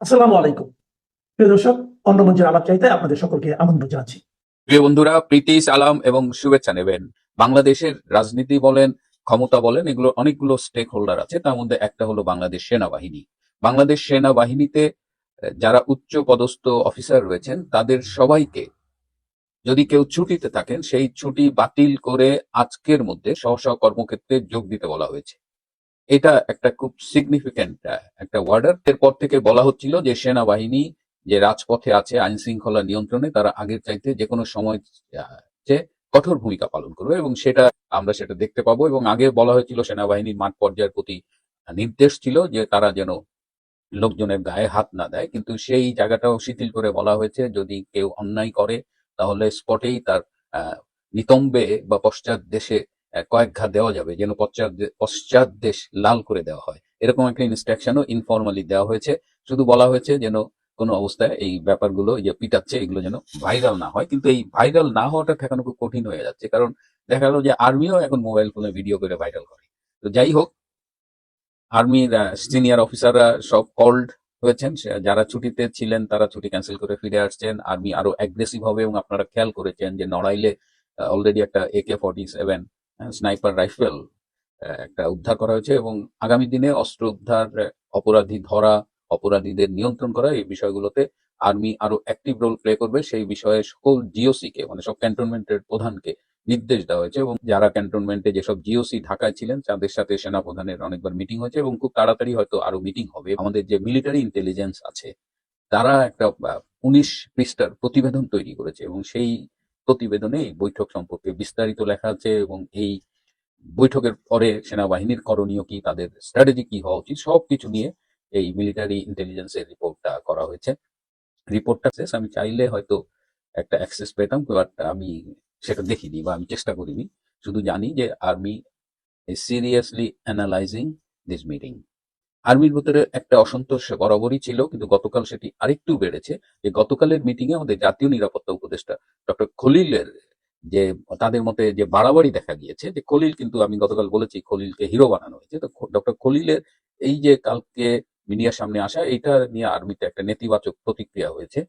আসসালামু আলাইকুম। প্রিয় দর্শক, অন্য আলাপ চাইতে আপনাদের সকলকে আমন্ত্রণ জানাচ্ছি। প্রিয় বন্ধুরা, প্রীতি, সালাম এবং শুভেচ্ছা নেবেন। বাংলাদেশের রাজনীতি বলেন, ক্ষমতা বলেন, এগুলো অনেকগুলো স্টেক হোল্ডার আছে। তার মধ্যে একটা হলো বাংলাদেশ সেনাবাহিনী। বাংলাদেশ সেনাবাহিনীতে যারা উচ্চ পদস্থ অফিসার রয়েছেন, তাদের সবাইকে যদি কেউ ছুটিতে থাকেন, সেই ছুটি বাতিল করে আজকের মধ্যে স্ব কর্মক্ষেত্রে যোগ দিতে বলা হয়েছে। এটা একটা খুব সিগনিফিক্যান্ট একটা ওয়ার্ডার এরপর থেকে বলা হচ্ছিল যে সেনাবাহিনী যে রাজপথে আছে, আইন শৃঙ্খলা নিয়ন্ত্রণে, তারা আগের চাইতে যে কোনো সময় যে কঠোর ভূমিকা পালন করবে এবং সেটা আমরা সেটা দেখতে পাবো এবং আগে বলা হয়েছিল সেনাবাহিনীর মাঠ পর্যায়ের প্রতি নির্দেশ ছিল যে তারা যেন লোকজনের গায়ে হাত না দেয়। কিন্তু সেই জায়গাটাও শিথিল করে বলা হয়েছে, যদি কেউ অন্যায় করে, তাহলে স্পটেই তার নিতম্বে বা পশ্চাৎ দেশে কয়েক ঘা দেওয়া যাবে যেন পশ্চাৎ দেশ লাল করে দেওয়া হয়। এরকম একটা ইনস্ট্রাকশনও ইনফর্মালি দেওয়া হয়েছে। শুধু বলা হয়েছে যেন কোনো অবস্থায় এই ব্যাপারগুলো যে পিটাচ্ছে, এগুলো যেন ভাইরাল না হয়। কিন্তু এই ভাইরাল না হওয়াটা ঠেকানো খুব কঠিন হয়ে যাচ্ছে। কারণ দেখা গেল যে আর্মিও এখন মোবাইল ফোনে ভিডিও করে ভাইরাল করে। তো যাই হোক, আর্মির সিনিয়র অফিসাররা সব কল্ড হয়েছেন। যারা ছুটিতে ছিলেন, তারা ছুটি ক্যান্সেল করে ফিরে আসছেন। আর্মি আরও অ্যাগ্রেসিভ হবে এবং আপনারা খেয়াল করেছেন যে নড়াইলে অলরেডি একটা এ AK forty seven sniper rifle একটা উদ্ধার করা হয়েছে এবং আগামী দিনে অস্ত্র উদ্ধার, অপরাধী ধরা, অপরাধীদের নিয়ন্ত্রণ করা এই বিষয়গুলোতে আর্মি আরও অ্যাক্টিভ রোল প্লে করবে। সেই বিষয়ে সকল জিওসি কে মানে সব ক্যান্টনমেন্টের প্রধানকে নির্দেশ দেওয়া হয়েছে এবং যারা ক্যান্টনমেন্টে যেসব জিওসি ঢাকায় ছিলেন, তাদের সাথে সেনা প্রধানের অনেকবার মিটিং হয়েছে এবং খুব তাড়াতাড়ি হয়তো আরও মিটিং হবে। আমাদের যে মিলিটারি ইন্টেলিজেন্স আছে, তারা একটা উনিশ পৃষ্ঠার প্রতিবেদন তৈরি করেছে এবং সেই প্রতিবেদনে এই বৈঠক সম্পর্কে বিস্তারিত লেখা আছে এবং এই বৈঠকের পরে সেনাবাহিনীর করণীয় কি, তাদের স্ট্র্যাটেজি কি হওয়া উচিত, সবকিছু নিয়ে এই মিলিটারি ইন্টেলিজেন্সের রিপোর্টটা করা হয়েছে। রিপোর্টটা শেষ, আমি চাইলে হয়তো একটা অ্যাক্সেস পেতাম বাট আমি সেটা দেখিনি বা আমি চেষ্টা করিনি। শুধু জানি যে army seriously analysing this meeting আর্মির ভিতরে একটা অসন্তোষ বরাবরই ছিল, কিন্তু গতকাল সেটি আরেকটু বেড়েছে। যে গতকালের মিটিং এ আমাদের জাতীয় নিরাপত্তা উপদেষ্টা ডক্টর খলিলের যে, তাদের মতে যে বাড়াবাড়ি দেখা গিয়েছে, যে খলিল কিন্তু আমি গতকাল বলেছি খলিলকে হিরো বানানো হয়েছে, তো ডক্টর খলিলের এই যে কালকে মিডিয়ার সামনে আসা এটা নিয়ে আর্মিতে একটা নেতিবাচক প্রতিক্রিয়া হয়েছে।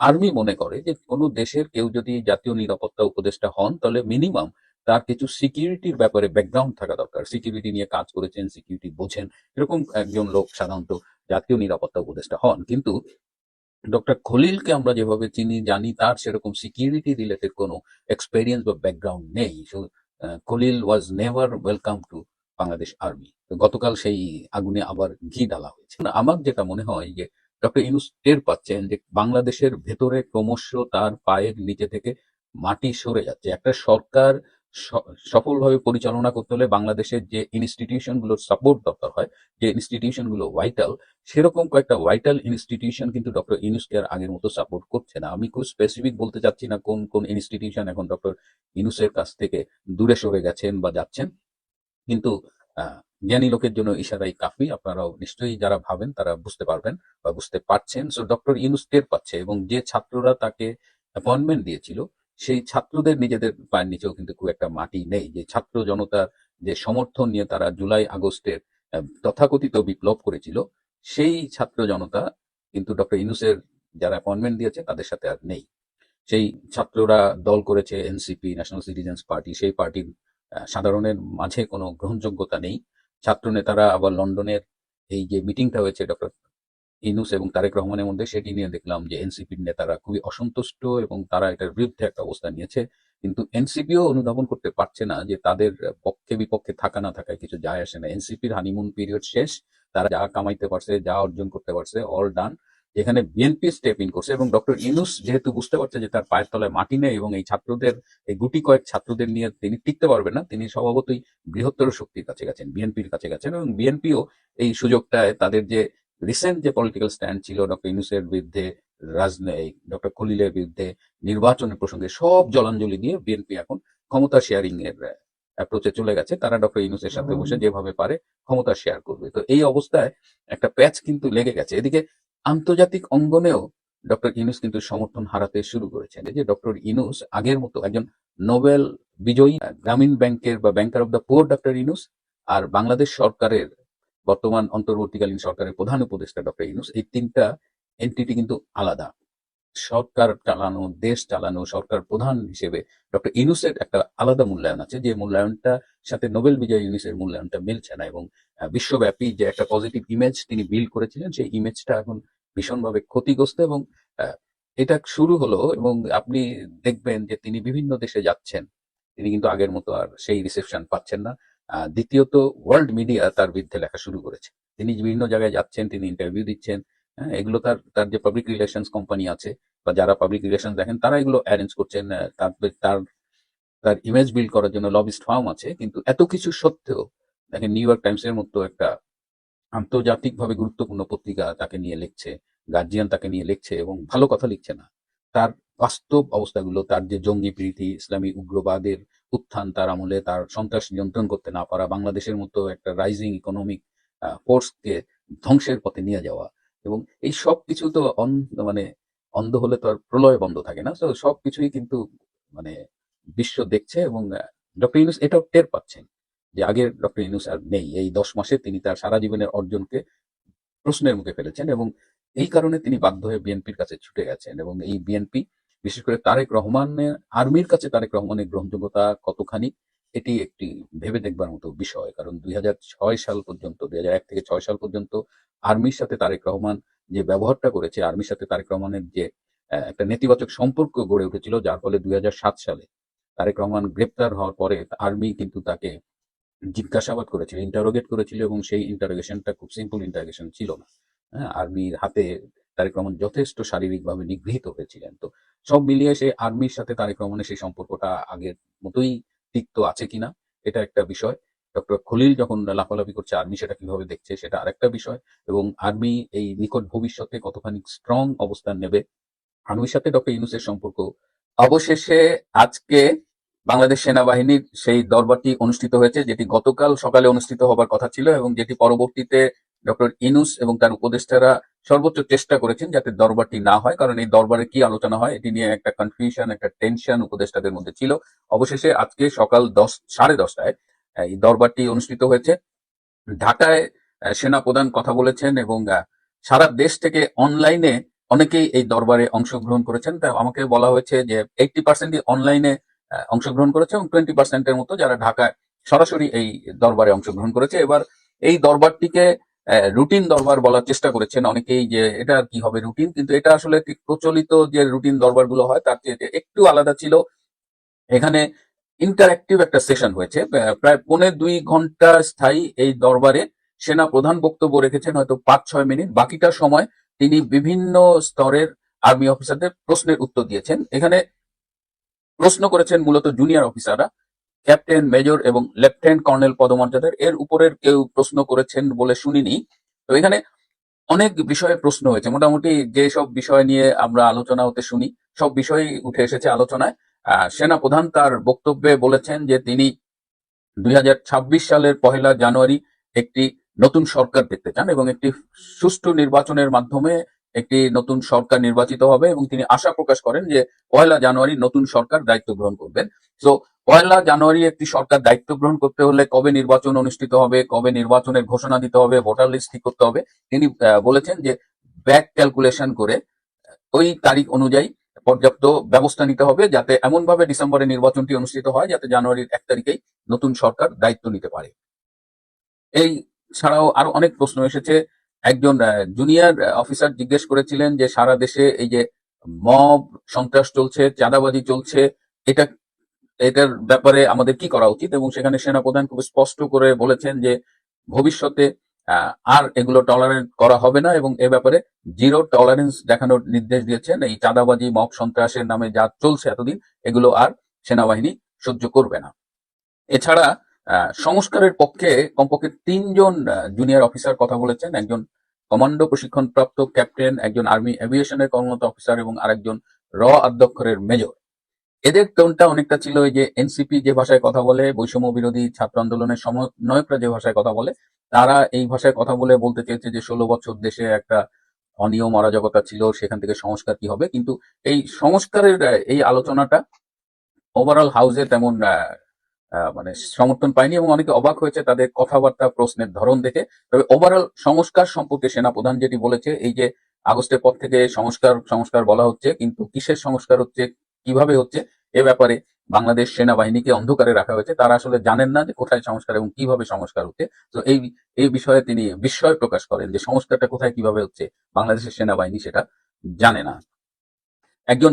আর্মি মনে করে যে কোনো দেশের কেউ যদি জাতীয় নিরাপত্তা উপদেষ্টা হন, তাহলে মিনিমাম তার কিছু সিকিউরিটির ব্যাপারে ব্যাকগ্রাউন্ড থাকা দরকার। সিকিউরিটি নিয়ে কাজ করেছেন সিকিউরিটি বোঝেন। এরকম একজন লোক সাধারণত জাতীয় নিরাপত্তা উপদেষ্টা হন। কিন্তু ডক্টর খলিলকে আমরা যেভাবে চিনি, জানি, তার সেরকম সিকিউরিটি রিলেটেড কোনো এক্সপেরিয়েন্স বা ব্যাকগ্রাউন্ড নেই। Khalil was never welcome to Bangladesh army গতকাল সেই আগুনে আবার ঘি ডালা হয়েছে। আমার যেটা মনে হয় যে ডক্টর ইউনুস টের পাচ্ছেন যে, বাংলাদেশের ভেতরে ক্রমশ তার পায়ের নিচে থেকে মাটি সরে যাচ্ছে। একটা সরকার সফলভাবে পরিচালনা করতে হলে বাংলাদেশের যে ইনস্টিটিউশনগুলোর সাপোর্ট দরকার হয়, যে ইনস্টিটিউশনগুলো ভাইটাল সেরকম কয়েকটা ভাইটাল ইনস্টিটিউশন কিন্তু ডক্টর ইউনুসকে আর আগের মতো সাপোর্ট করছে না। আমি খুব স্পেসিফিক বলতে চাচ্ছি না কোন কোন ইনস্টিটিউশন এখন ডক্টর ইনুসের কাছ থেকে দূরে সরে গেছেন বা যাচ্ছেন। কিন্তু জ্ঞানী লোকের জন্য ইশারাই কাফি, আপনারাও নিশ্চয়ই যারা ভাবেন তারা বুঝতে পারবেন বা বুঝতে পারছেন। সো ডক্টর ইউনুস টের পাচ্ছে এবং যে ছাত্ররা তাকে অ্যাপয়েন্টমেন্ট দিয়েছিল সেই ছাত্রদের নিজেদের পায়ের নিচেও কিন্তু খুব একটা মাটি নেই। যে ছাত্র জনতার যে সমর্থন নিয়ে তারা জুলাই আগস্টের তথাকথিত বিপ্লব করেছিল, সেই ছাত্র জনতা কিন্তু ডক্টর ইনুসের যারা অ্যাপয়েন্টমেন্ট দিয়েছে তাদের সাথে আর নেই। সেই ছাত্ররা দল করেছে, এনসিপি, ন্যাশনাল সিটিজেন্স পার্টি, সেই পার্টির সাধারণের মাঝে কোনো গ্রহণযোগ্যতা নেই। ছাত্র নেতারা আবার লন্ডনের এই যে মিটিংটা হয়েছে ডক্টর ইনুস এবং তারেক রহমানের মধ্যে সেটি নিয়ে দেখলাম যে এনসিপির নেতারা খুবই অসন্তুষ্ট এবং তারা এটার বিরুদ্ধে একটা অবস্থান নিয়েছে। কিন্তু এনসিপিও অনুধাবন করতে পারছে না যে তাদের পক্ষে বিপক্ষে থাকা না থাকায় কিছু যায় আসে না। এনসিপির হানিমুন পিরিয়ড শেষ, তারা যা কামাইতে পারছে, যা অর্জন করতে পারছে অল ডান যেখানে বিএনপি স্টেপ ইন করছে এবং ডক্টর ইনুস যেহেতু বুঝতে পারছে যে তার পায়ের তলায় মাটি নেই এবং এই ছাত্রদের, এই গুটি কয়েক ছাত্রদের নিয়ে তিনি টিকতে পারবেন না, তিনি স্বভাবতই বৃহত্তর শক্তির কাছে গেছেন বিএনপির কাছে গেছেন এবং বিএনপিও এই সুযোগটায় তাদের যে রিসেন্ট যে পলিটিক্যাল স্ট্যান্ড ছিল ডক্টর ইউনুসের বিরুদ্ধে রাজনৈতিক ডক্টর খলিলের বিরুদ্ধে নির্বাচনের প্রসঙ্গে সব জলাঞ্জলি দিয়ে বিএনপি এখন ক্ষমতা শেয়ারিং এর অ্যাপ্রোচে চলে গেছে। তারা ডক্টর ইউনুসের সাথে বসে যেভাবে পারে ক্ষমতা শেয়ার করবে। তো এই অবস্থায় একটা প্যাচ কিন্তু লেগে গেছে। এদিকে আন্তর্জাতিক অঙ্গনেও ডক্টর ইউনুস কিন্তু সমর্থন হারাতে শুরু করেছেন। এই যে ডক্টর ইউনুস আগের মতো একজন নোবেল বিজয়ী গ্রামীণ ব্যাংকের বা banker of the poor doctor Yunus আর বাংলাদেশ সরকারের বর্তমান অন্তর্বর্তীকালীন সরকারের প্রধান উপদেষ্টা ডক্টর ইউনুস, এই তিনটা এন্টিটি কিন্তু আলাদা। সরকার চালানো, দেশ চালানো, সরকার প্রধান হিসেবে ডক্টর ইউনুসের একটা আলাদা মূল্যায়ন আছে, যে মূল্যায়নটা সাথে নোবেল বিজয় ইউনিসের মূল্যায়নটা মিলছে না এবং বিশ্বব্যাপী যে একটা পজিটিভ ইমেজ তিনি বিল্ড করেছিলেন, সেই ইমেজটা এখন ভীষণভাবে ক্ষতিগ্রস্ত এবং এটা শুরু হলো এবং আপনি দেখবেন যে তিনি বিভিন্ন দেশে যাচ্ছেন। তিনি কিন্তু আগের মতো আর সেই রিসেপশন পাচ্ছেন না। দ্বিতীয়ত ওয়ার্ল্ড মিডিয়া তার বিরুদ্ধে লেখা শুরু করেছে। তিনি বিভিন্ন জায়গায় যাচ্ছেন, তিনি ইন্টারভিউ দিচ্ছেন হ্যাঁ এগুলো তার তার যে পাবলিক রিলেশনস কোম্পানি আছে বা যারা পাবলিক রিলেশন দেখেন, তারা এগুলো অ্যারেঞ্জ করছেন তার তার তার ইমেজ বিল্ড করার জন্য লবিস্ট ফার্ম আছে। কিন্তু এত কিছু সত্ত্বেও, দেখেন নিউ ইয়র্ক টাইমস এর মতো একটা আন্তর্জাতিকভাবে গুরুত্বপূর্ণ পত্রিকা তাকে নিয়ে লিখছে গার্জিয়ান তাকে নিয়ে লিখছে এবং ভালো কথা লিখছে না। তার বাস্তব অবস্থাগুলো, তার যে জঙ্গি প্রীতি, ইসলামী উগ্রবাদের উত্থান, তার আমলে তার সন্ত্রাস নিয়ন্ত্রণ করতে না পারা, বাংলাদেশের মতো একটা রাইজিং ইকোনমিক ফোর্সকে ধ্বংসের পথে নিয়ে যাওয়া এবং এই সব কিছু তো মানে অন্ধ হলে তো আর প্রলয় বন্ধ থাকে না। তো সব কিছুই কিন্তু মানে বিশ্ব দেখছে এবং ডক্টর ইউনুস এটাও টের পাচ্ছেন যে আগের ডক্টর ইউনুস আর নেই। এই দশ মাসে তিনি তার সারা জীবনের অর্জনকে প্রশ্নের মুখে ফেলেছেন এবং এই কারণে তিনি বাধ্য হয়ে বিএনপির কাছে ছুটে গেছেন এবং এই বিএনপি বিশেষ করে তারেক রহমানের আর্মির কাছে তারেক রহমানের গ্রহণযোগ্যতা কতখানি, এটি একটি ভেবে দেখবার মতো বিষয়। কারণ দুই হাজার ছয় সাল পর্যন্ত, দুই হাজার এক থেকে ছয় সাল পর্যন্ত আর্মির সাথে তারেক রহমান যে ব্যবহারটা করেছে, আর্মির সাথে তারেক রহমানের যে একটা নেতিবাচক সম্পর্ক গড়ে উঠেছিল, যার ফলে দুই হাজার সাত সালে তারেক রহমান গ্রেপ্তার হওয়ার পরে আর্মি কিন্তু তাকে জিজ্ঞাসাবাদ করেছিল ইন্টারোগেট করেছিল এবং সেই ইন্টারোগেশনটা খুব সিম্পল ইন্টারোগেশন ছিল না। হ্যাঁ আর্মির হাতে তারেক রহমান যথেষ্ট শারীরিকভাবে নিগৃহীত হয়েছিলেন। তো সব মিলিয়ে সেই আর্মির সাথে তারেক রহমানের সেই সম্পর্কটা আগের মতোই তিক্ত আছে কিনা, এটা একটা বিষয়। ডক্টর খলিল যখন লাফালাফি করছে, আর্মি সেটা কীভাবে দেখছে সেটা আরেকটা বিষয় এবং আর্মি এই নিকট ভবিষ্যতে কতখানি স্ট্রং অবস্থান নেবে, আর্মির সাথে ডক্টর ইউনুসের সম্পর্ক। অবশেষে আজকে বাংলাদেশ সেনাবাহিনীর সেই দরবারটি অনুষ্ঠিত হয়েছে, যেটি গতকাল সকালে অনুষ্ঠিত হবার কথা ছিল এবং যেটি পরবর্তীতে ডক্টর ইনুস এবং তার উপদেষ্টারা সর্বোচ্চ চেষ্টা করেছেন যাতে দরবারটি না হয়, কারণ এই দরবারে কি আলোচনা হয় এটি নিয়ে একটা কনফিউশন একটা টেনশন উপদেষ্টাদের মধ্যে ছিল। অবশেষে আজকে সকাল দশ, সাড়ে দশটায় এই দরবারটি অনুষ্ঠিত হয়েছে। ঢাকায় সেনা প্রধান কথা বলেছেন এবং সারা দেশ থেকে অনলাইনে অনেকেই এই দরবারে অংশগ্রহণ করেছেন। তা আমাকে বলা হয়েছে যে এইটটি পার্সেন্টই অনলাইনে অংশগ্রহণ করেছে এবং টোয়েন্টি পার্সেন্টের মতো যারা ঢাকায় সরাসরি এই দরবারে অংশগ্রহণ করেছে। এবার এই দরবারটিকে রুটিন দরবার বলার চেষ্টা করেছেন। অনেকেই যে এটা কি হবে রুটিন কিন্তু এটা আসলে প্রচলিত যে রুটিন দরবারগুলো হয়, তার চেয়ে একটু আলাদা ছিল। এখানে ইন্টারঅ্যাক্টিভ একটা সেশন হয়েছে। প্রায় পৌনে দুই ঘণ্টা স্থায়ী এই দরবারে সেনা প্রধান বক্তব্য রেখেছেন হয়তো পাঁচ ছয় মিনিট। বাকিটা সময় তিনি বিভিন্ন স্তরের আর্মি অফিসারদের প্রশ্নের উত্তর দিয়েছেন। এখানে প্রশ্ন করেছেন মূলত জুনিয়র অফিসাররা ক্যাপ্টেন, মেজর এবং লেফটেন্যান্ট কর্নেল পদমর্যাদার। এর উপরের কেউ প্রশ্ন করেছেন বলে শুনিনি। তো এখানে অনেক বিষয়ে প্রশ্ন হয়েছে। মোটামুটি যে সব বিষয় নিয়ে আমরা আলোচনা হতে শুনি, সব বিষয়ই উঠে এসেছে আলোচনায়। সেনা প্রধান তার বক্তব্যে বলেছেন যে তিনি দুই হাজার ছাব্বিশ সালের পহেলা জানুয়ারি একটি নতুন সরকার দেখতে চান এবং একটি সুষ্ঠু নির্বাচনের মাধ্যমে একটি নতুন সরকার নির্বাচিত হবে এবং তিনি আশা প্রকাশ করেন যে পয়লা জানুয়ারি নতুন সরকার দায়িত্ব গ্রহণ করবেন। তো পয়লা জানুয়ারি একটি সরকার দায়িত্ব গ্রহণ করতে হলে কবে নির্বাচন অনুষ্ঠিত হবে, কবে নির্বাচনের ঘোষণা দিতে হবে, ভোটার লিস্ট ঠিক করতে হবে। তিনি বলেছেন যে ব্যাক ক্যালকুলেশন করে ওই তারিখ অনুযায়ী পর্যাপ্ত ব্যবস্থা নিতে হবে যাতে এমন ভাবে ডিসেম্বরে নির্বাচনটি অনুষ্ঠিত হয় যাতে জানুয়ারির এক তারিখেই নতুন সরকার দায়িত্ব নিতে পারে। এই ছাড়াও আরও অনেক প্রশ্ন এসেছে। একজন জুনিয়র অফিসার জিজ্ঞেস করেছিলেন যে সারা দেশে এই যে মব সন্ত্রাস চলছে, চাঁদাবাজি চলছে, এটা এটার ব্যাপারে আমাদের কি করা উচিত? এবং সেখানে সেনাপ্রধান খুব স্পষ্ট করে বলেছেন যে, ভবিষ্যতে আর এগুলো টলারেন্ট করা হবে না এবং এ ব্যাপারে জিরো টলারেন্স দেখানোর নির্দেশ দিয়েছেন। এই চাঁদাবাজি, মব সন্ত্রাসের নামে যা চলছে এতদিন, এগুলো আর সেনাবাহিনী সহ্য করবে না। এছাড়া সংস্কারের পক্ষে কমপক্ষে তিনজন জুনিয়র অফিসার কথা বলেছেন। একজন কমান্ডো প্রশিক্ষণপ্রাপ্ত ক্যাপ্টেন একজন আর্মি এভিয়েশনের কর্মরত অফিসার এবং আরেকজন র অধ্যক্ষরের মেজর এদের টোনটা অনেকটা ছিল ওই যে এনসিপি যে ভাষায় কথা বলে, বৈষম্য বিরোধী ছাত্র আন্দোলনের সমন্বয়করা যে ভাষায় কথা বলে, তারা এই ভাষায় কথা বলে বলতে চেয়েছে যে ষোলো বছর দেশে একটা অনিয়ম, অরাজকতা ছিল, সেখান থেকে সংস্কার কি হবে? কিন্তু এই সংস্কারের এই আলোচনাটা ওভারঅল হাউসে তেমন মানে সমর্থন পায়নি এবং অনেকে অবাক হয়েছে তাদের কথাবার্তা, প্রশ্নের ধরন দেখে। তবে ওভারঅল সংস্কার সম্পর্কে সেনা প্রধান যেটি বলেছে, এই যে আগস্টের পর থেকে সংস্কার সংস্কার বলা হচ্ছে, কিন্তু কিসের সংস্কার হচ্ছে কীভাবে হচ্ছে এ ব্যাপারে বাংলাদেশ সেনাবাহিনীকে অন্ধকারে রাখা হয়েছে, তারা আসলে জানেন না যে কোথায় সংস্কার এবং কীভাবে সংস্কার হচ্ছে। তো এই এই বিষয়ে তিনি বিস্ময় প্রকাশ করেন যে সংস্কারটা কোথায় কীভাবে হচ্ছে, বাংলাদেশের সেনাবাহিনী সেটা জানে না। একজন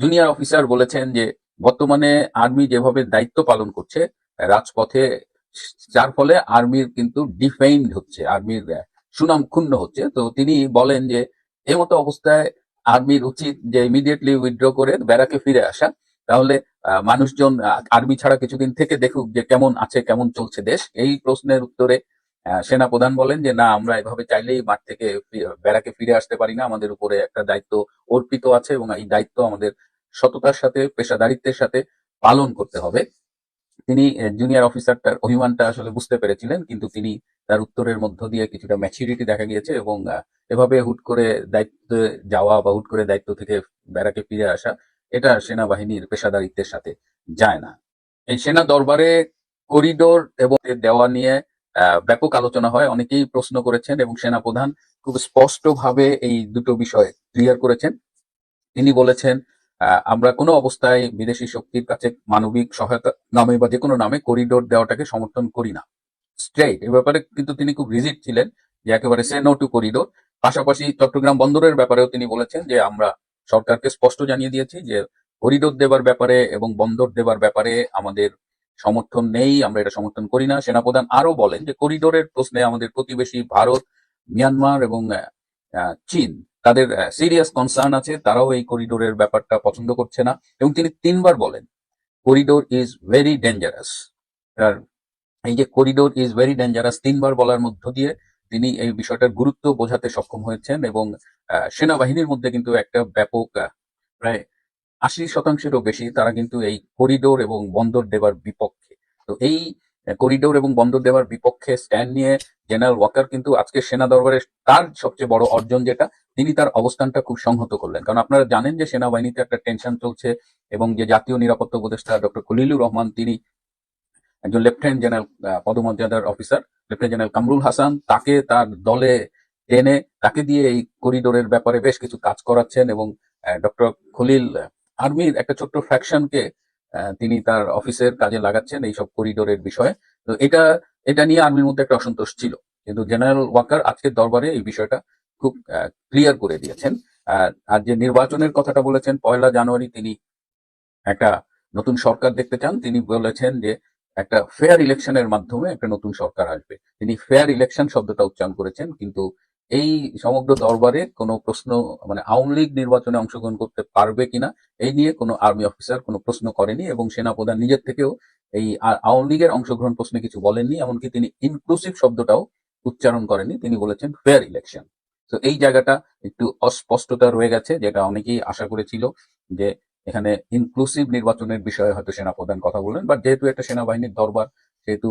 জুনিয়র অফিসার বলেছেন যে বর্তমানে আর্মি যেভাবে দায়িত্ব পালন করছে, রাজপথে, যার ফলে আর্মির কিন্তু ডিফেইন্ড হচ্ছে আর্মির সুনাম ক্ষুণ্ণ হচ্ছে। তো তিনি বলেন যে এই মতো অবস্থায় আর্মির উচিত যে ইমিডিয়েটলি উইথড্র করে ব্যারাকে ফিরে আসা। তাহলে মানুষজন আর্মি ছাড়া কিছুদিন থেকে দেখুক যে কেমন আছে কেমন চলছে দেশ। এই প্রশ্নের উত্তরে আহ, সেনাপ্রধান বলেন যে না আমরা এভাবে চাইলেই মাঠ থেকে ব্যারাকে ফিরে আসতে পারি না। আমাদের উপরে একটা দায়িত্ব অর্পিত আছে এবং এই দায়িত্ব আমাদের সততার সাথে পেশাদারিত্বের সাথে পালন করতে হবে। তিনি জুনিয়র অফিসারটার অভিমানটা আসলে বুঝতে পেরেছিলেন কিন্তু তিনি তার উত্তরের মধ্য দিয়ে কিছুটা ম্যাচুরিটি দেখা গিয়েছে এবং এভাবে হুট করে দায়িত্বে যাওয়া বা হুট করে দায়িত্ব থেকে ব্যারাকে ফিরে আসা, এটা সেনাবাহিনীর পেশাদারিত্বের সাথে যায় না। এই সেনা দরবারে করিডোর এবং দেওয়া নিয়ে ব্যাপক আলোচনা হয়। অনেকেই প্রশ্ন করেছেন এবং সেনাপ্রধান খুব স্পষ্টভাবে এই দুটো বিষয় ক্লিয়ার করেছেন। তিনি বলেছেন আমরা কোনো অবস্থায় বিদেশি শক্তির কাছে মানবিক সহায়তা নামে বা যে কোনো নামে করিডোর দেওয়াটাকে সমর্থন করি না। স্ট্রেইট এ ব্যাপারে কিন্তু তিনি খুব রিজিট ছিলেন যে একেবারে সে নো টু করিডোর পাশাপাশি চট্টগ্রাম বন্দরের ব্যাপারেও তিনি বলেছেন যে আমরা সরকারকে স্পষ্ট জানিয়ে দিয়েছি যে করিডোর দেবার ব্যাপারে এবং বন্দর দেবার ব্যাপারে আমাদের সমর্থন নেই, আমরা এটা সমর্থন করি না। সেনাপ্রধান আরও বলেন যে করিডোরের প্রশ্নে আমাদের প্রতিবেশী ভারত মিয়ানমার এবং চীন, তাদের সিরিয়াস কনসার্ন আছে, তারাও এই করিডোরের ব্যাপারটা পছন্দ করছে না। এবং তিনি তিনবার বলেন করিডোর ইজ ভেরি ডেঞ্জারাস এই যে করিডোর ইজ ভেরি ডেঞ্জারাস তিনবার বলার মধ্য দিয়ে তিনি এই বিষয়টার গুরুত্ব বোঝাতে সক্ষম হয়েছেন এবং সেনাবাহিনীর মধ্যে কিন্তু একটা ব্যাপক প্রায় আশি শতাংশেরও বেশি তারা কিন্তু এই করিডোর এবং বন্দর দেওয়ার বিপক্ষে। তো এই করিডোর এবং বন্দর দেওয়ার বিপক্ষে স্ট্যান্ড নিয়ে জেনারেল ওয়াকার কিন্তু আজকে সেনা দরবারে তার সবচেয়ে বড় অর্জন যেটা, তিনি তার অবস্থানটা খুব সংহত করলেন। কারণ আপনারা জানেন যে সেনাবাহিনীতে একটা টেনশন চলছে এবং যে জাতীয় নিরাপত্তা উপদেষ্টা ডক্টর খলিলুর রহমান তিনি একজন লেফটেন্যান্ট জেনারেল পদমর্যাদার officer lieutenant general Kamrul Hasan, তাকে তার দলে এনে, তাকে দিয়ে এই করিডোরের ব্যাপারে বেশ কিছু কাজ করাচ্ছেন এবং ডক্টর খলিল আর্মির একটা ছোট্ট ফ্যাকশনকে তিনি তার অফিসের কাজে লাগাচ্ছেন এইসব করিডোরের বিষয়ে। তো এটা এটা নিয়ে আর্মির মধ্যে একটা অসন্তোষ ছিল। কিন্তু জেনারেল ওয়াকার আজকের দরবারে এই বিষয়টা খুব ক্লিয়ার করে দিয়েছেন। আর যে নির্বাচনের কথাটা বলেছেন, পয়লা জানুয়ারি তিনি একটা নতুন সরকার দেখতে চান, তিনি বলেছেন যে একটা ফেয়ার ইলেকশনের মাধ্যমে একটা নতুন সরকার আসবে। তিনি ফেয়ার ইলেকশন শব্দটা উচ্চারণ করেছেন, কিন্তু এই সমগ্র দরবারে কোনো প্রশ্ন মানে আওয়ামী লীগ নির্বাচনে অংশগ্রহণ করতে পারবে কিনা, এই নিয়ে কোনো আর্মি অফিসার কোনো প্রশ্ন করেনি এবং সেনাপ্রধান নিজের থেকেও এই আওয়ামী লীগের অংশগ্রহণ প্রশ্নে কিছু বলেননি, এমনকি তিনি ইনক্লুসিভ শব্দটাও উচ্চারণ করেনি তিনি বলেছেন ফেয়ার ইলেকশন তো এই জায়গাটা একটু অস্পষ্টতা রয়ে গেছে, যেটা অনেকেই আশা করেছিল যে এখানে ইনক্লুসিভ নির্বাচনের বিষয়ে হয়তো সেনাপ্রধান কথা বললেন বাট যেহেতু একটা সেনাবাহিনীর দরবার, সেহেতু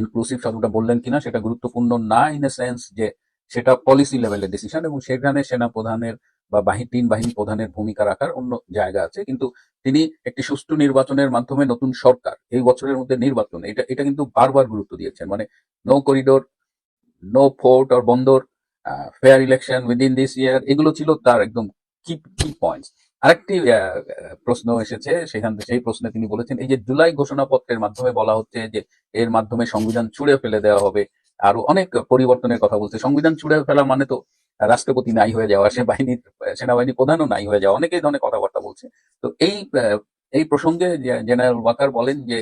ইনক্লুসিভ শব্দটা বললেন কিনা সেটা গুরুত্বপূর্ণ না ইন এ সেন্স যে সেটা পলিসি লেভেলের ডিসিশন এবং সেখানে সেনা প্রধানের বা বাহিনী, তিন বাহিনী প্রধানের ভূমিকা রাখার অন্য জায়গা আছে, কিন্তু তিনি একটি সুষ্ঠু নির্বাচনের মাধ্যমে নতুন সরকার, এই বছরের মধ্যে নির্বাচন, এটা এটা কিন্তু বারবার গুরুত্ব দিয়েছেন মানে নো করিডোর নো ফোর্ট আর বন্দর fair election within this year এগুলো ছিল তার একদম কি কি পয়েন্টস আরেকটি প্রশ্ন এসেছে, সেখান থেকে সেই প্রশ্নে তিনি বলেছেন, এই যে জুলাই ঘোষণাপত্রের মাধ্যমে বলা হচ্ছে যে এর মাধ্যমে সংবিধান ছুঁড়ে ফেলে দেওয়া হবে, আরও অনেক পরিবর্তনের কথা বলছে। সংবিধান ছুঁড়ে ফেলা মানে তো রাষ্ট্রপতি নাই হয়ে যাওয়া সে বাহিনীর সেনাবাহিনী প্রধানও নাই হয়ে যাওয়া, অনেকেই ধরনের কথাবার্তা বলছে। তো এই এই প্রসঙ্গে জেনারেল ওয়াকার বলেন যে,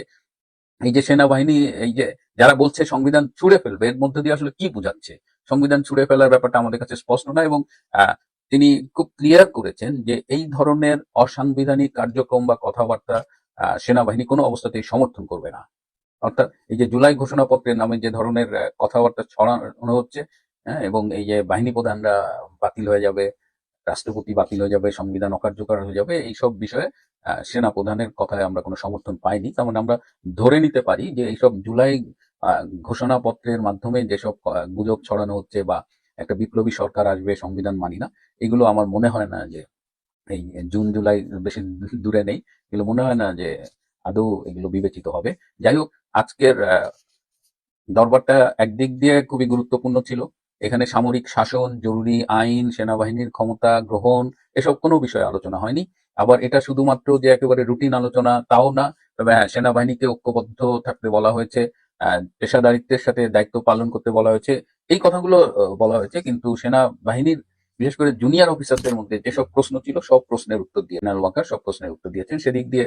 এই যে সেনাবাহিনী, এই যে যারা বলছে সংবিধান ছুঁড়ে ফেলবে, এর মধ্যে দিয়ে আসলে কি বোঝাচ্ছে? সংবিধান ছুঁড়ে ফেলার ব্যাপারটা আমাদের কাছে স্পষ্ট না এবং তিনি খুব ক্লিয়ার করেছেন যে এই ধরনের অসাংবিধানিক কার্যক্রম বা কথাবার্তা সেনাবাহিনী কোনো অবস্থাতেই সমর্থন করবে না। অর্থাৎ এই যে জুলাই ঘোষণাপত্রের নামে যে ধরনের কথাবার্তা ছড়ানো হচ্ছে হ্যাঁ এবং এই যে বাহিনী প্রধানরা বাতিল হয়ে যাবে, রাষ্ট্রপতি বাতিল হয়ে যাবে, সংবিধান অকার্যকর হয়ে যাবে, এইসব বিষয়ে সেনা প্রধানের কথায় আমরা কোনো সমর্থন পাইনি। তার মানে আমরা ধরে নিতে পারি যে এইসব জুলাই ঘোষণাপত্রের মাধ্যমে যেসব গুজব ছড়ানো হচ্ছে বা একটা বিপ্লবী সরকার আসবে, সংবিধান মানি না, এগুলো আমার মনে হয় না যে এই জুন, জুলাই বেশি দূরে নেই, এগুলো মনে হয় না যে আদৌ এগুলো বিবেচিত হবে। যাই হোক, আজকের দরবারটা একদিক দিয়ে খুবই গুরুত্বপূর্ণ ছিল। এখানে সামরিক শাসন, জরুরি আইন, সেনাবাহিনীর ক্ষমতা, গ্রহণ, এসব কোনো বিষয়ে আলোচনা হয়নি। আবার এটা শুধুমাত্র যে একেবারে রুটিন আলোচনা তাও না, তবে হ্যাঁ সেনাবাহিনীকে ঐক্যবদ্ধ থাকতে বলা হয়েছে পেশাদারিত্বের সাথে দায়িত্ব পালন করতে বলা হয়েছে। এই কথাগুলো বলা হয়েছে, কিন্তু সেনাবাহিনীর, বিশেষ করে জুনিয়র অফিসারদের মধ্যে যেসব প্রশ্ন ছিল, সব প্রশ্নের উত্তর দিয়ে জেনারেল ওয়াকার সব প্রশ্নের উত্তর দিয়েছেন। সেদিক দিয়ে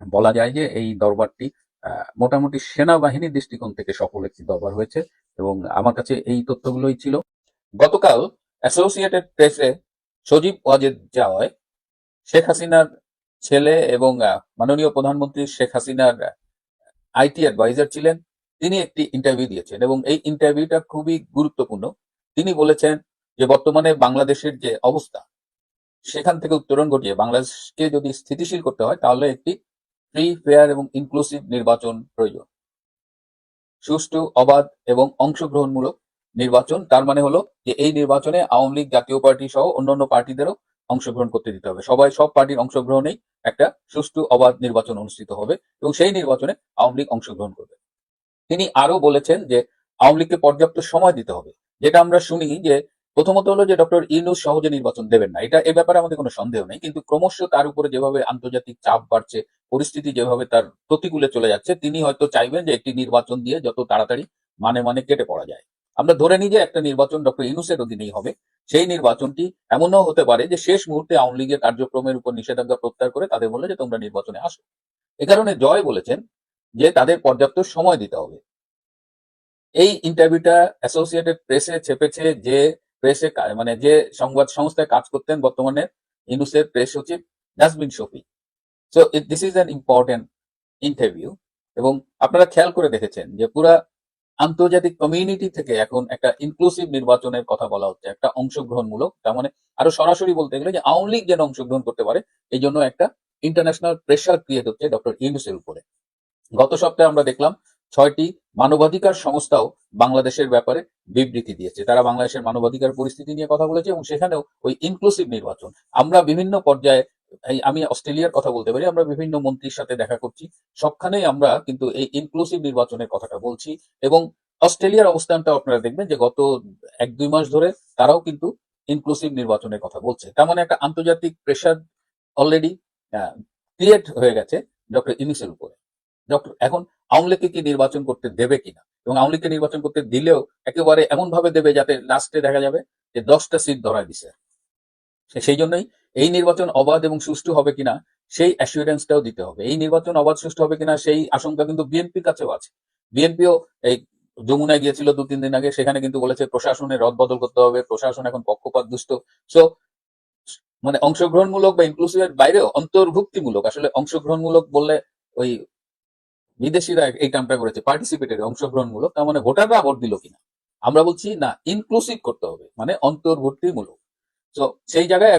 বলা যায় যে এই দরবারটি মোটামুটি সেনাবাহিনীর দৃষ্টিকোণ থেকে সফল একটি দরবার হয়েছে এবং আমার কাছে এই তথ্যগুলোই ছিল। গতকাল অ্যাসোসিয়েটেড প্রেসে সজীব ওয়াজেদ যাওয়ায় শেখ হাসিনার ছেলে এবং মাননীয় প্রধানমন্ত্রী শেখ হাসিনার আইটি অ্যাডভাইজার ছিলেন। তিনি একটি ইন্টারভিউ দিয়েছেন এবং এই ইন্টারভিউটা খুবই গুরুত্বপূর্ণ। তিনি বলেছেন যে, বর্তমানে বাংলাদেশের যে অবস্থা, সেখান থেকে উত্তরণ ঘটিয়ে বাংলাদেশকে যদি স্থিতিশীল করতে হয়, তাহলে একটি ফ্রি ফেয়ার এবং ইনক্লুসিভ নির্বাচন প্রয়োজন। সুষ্ঠু, অবাধ এবং অংশগ্রহণমূলক নির্বাচন, তার মানে হলো যে, এই নির্বাচনে আওয়ামী লীগ, জাতীয় পার্টি সহ অন্যান্য পার্টিদেরও অংশগ্রহণ করতে দিতে হবে। সবাই, সব পার্টির অংশগ্রহণেই একটা সুষ্ঠু, অবাধ নির্বাচন অনুষ্ঠিত হবে এবং সেই নির্বাচনে আওয়ামী লীগ অংশগ্রহণ করবে। তিনি আরও বলেছেন যে আওয়ামী লীগকে পর্যাপ্ত সময় দিতে হবে। যেটা আমরা শুনি যে প্রথমত হলো যে ডক্টর ইউনুস সহজে নির্বাচন দেবেন না। এটা এ ব্যাপারে আমাদের কোনো সন্দেহ নেই। কিন্তু ক্রমশ তার উপরে যেভাবে আন্তর্জাতিক চাপ বাড়ছে, পরিস্থিতি যেভাবে তার প্রতিকূলে চলে যাচ্ছে, তিনি হয়তো চাইবেন যে একটি নির্বাচন দিয়ে যত তাড়াতাড়ি মানে মানে কেটে পড়া যায়। আমরা ধরে নিই যে একটা নির্বাচন ডক্টর ইউনুসের অধীনেই হবে। সেই নির্বাচনটি এমনও হতে পারে যে শেষ মুহূর্তে আওয়ামী লীগের কার্যক্রমের উপর নিষেধাজ্ঞা প্রত্যাহার করে তাদের বলে যে তোমরা নির্বাচনে আসো। এ কারণে জয় বলেছেন যে তাদের পর্যাপ্ত সময় দিতে হবে। এই ইন্টারভিউটা অ্যাসোসিয়েটেড প্রেসে ছেপেছে যে প্রেসে মানে যে সংবাদ সংস্থায় কাজ করতেন বর্তমানে ইউনুসের প্রেস সচিব dustbin Shafi so this is an important interview এবং আপনারা খেয়াল করে দেখেছেন যে পুরা আন্তর্জাতিক কমিউনিটি থেকে এখন একটা ইনক্লুসিভ নির্বাচনের কথা বলা হচ্ছে, একটা অংশগ্রহণমূলক। তার মানে আরও সরাসরি বলতে গেলে যে আওয়ামী লীগ যেন অংশগ্রহণ করতে পারে, এই জন্য একটা ইন্টারন্যাশনাল প্রেশার ক্রিয়েট হচ্ছে ডক্টর ইউনুসের উপরে। গত সপ্তাহে আমরা দেখলাম ছয়টি মানবাধিকার সংস্থাও বাংলাদেশের ব্যাপারে বিবৃতি দিয়েছে। তারা বাংলাদেশের মানবাধিকার পরিস্থিতি নিয়ে কথা বলেছে এবং সেখানেও ওই ইনক্লুসিভ নির্বাচন। আমরা বিভিন্ন পর্যায়ে আমি অস্ট্রেলিয়ার কথা বলতে পারি, আমরা বিভিন্ন মন্ত্রীর সাথে দেখা করছি। সবখানেই আমরা কিন্তু এই ইনক্লুসিভ নির্বাচনের কথাটা বলছি এবং অস্ট্রেলিয়ার অবস্থানটা আপনারা দেখবেন যে গত এক দুই মাস ধরে তারাও কিন্তু ইনক্লুসিভ নির্বাচনের কথা বলছে। তার মানে একটা আন্তর্জাতিক প্রেশার অলরেডি ক্রিয়েট হয়ে গেছে ডক্টর ইনিসের উপরে। ডক্টর, এখন আওয়ামী লীগকে কি নির্বাচন করতে দেবে কিনা? এবং আওয়ামী লীগকে নির্বাচন করতে দিলেও একেবারে এমন ভাবে দেবে যাতে লাস্টে দেখা যাবে যে দশটা সিট ধরায় দিছে। সেই জন্যই এই নির্বাচন অবাধ এবং সুষ্ঠু হবে কিনা, সেই অ্যাসুরেন্সটাও দিতে হবে। এই নির্বাচন অবাধ সুষ্ঠু হবে কিনা, সেই আশঙ্কা কিন্তু বিএনপির কাছেও আছে। বিএনপিও এই যমুনায় গিয়েছিল দু তিন দিন আগে, সেখানে কিন্তু বলেছে প্রশাসনের রদ বদল করতে হবে, প্রশাসন এখন পক্ষপাত দুষ্ট। সো মানে অংশগ্রহণমূলক বা ইনক্লুসিভের বাইরেও অন্তর্ভুক্তিমূলক, আসলে অংশগ্রহণমূলক বললে ওই বিদেশিরা এই কামটা করেছে পার্টিসিপেটের অংশগ্রহণমূলক, তার মানে ভোটাররা ভোট দিল কিনা? আমরা বলছি, না ইনক্লুসিভ করতে হবে মানে অন্তর্ভুক্তিমূলক। তো সেই জায়গায়